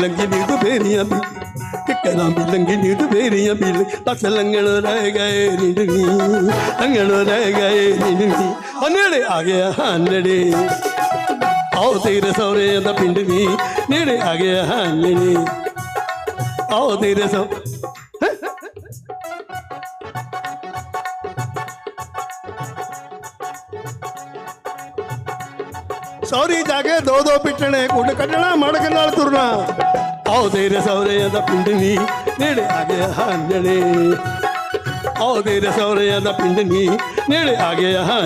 ਲੰਗੀ ਨੀ ਦੁਪਹਿਰੀਆਂ ਵੀ ਕਿਕਰਾਂ ਵੀ ਲੰਗੀ ਨੀ ਦੁਪਹਿਰੀਆਂ ਵੀ ਤਸ ਲੰਗਣ ਰਹਿ ਗਏ ਨਿੰਦਣੀ ਲੰਗਣ ਰਹਿ ਗਏ ਨਿੰਦਣੀ ਉਹ ਨੇੜੇ ਆ ਗਿਆ ਨੇੜੇ। ਆਓ ਤੇਰੇ ਸਹੁਰੇ ਦਾ ਪਿੰਡ ਵੀ ਨੇੜੇ ਆ ਗਿਆ ਨੇੜੇ। ਆਓ ਤੇਰੇ ਸੌ ਸੌਰੀ ਜਾ ਕੇ ਦੋ ਦੋ ਪਿੱਟਣੇ ਕੁੱਟ ਕੱਢਣਾ, ਮੜਕ ਨਾਲ ਤੁਰਨਾ। ਆਓ ਤੇਰੇ ਸਹੁਰੇ ਦਾ ਪਿੰਡ ਵੀ, ਨੇੜੇ ਆ ਗਿਆ ਹਾਂ ਨੇੜੇ ਆਓ ਤੇਰੇ ਦਾ ਪਿੰਡ ਵੀ, ਨੇੜੇ ਆ ਗਿਆ ਹਾਂ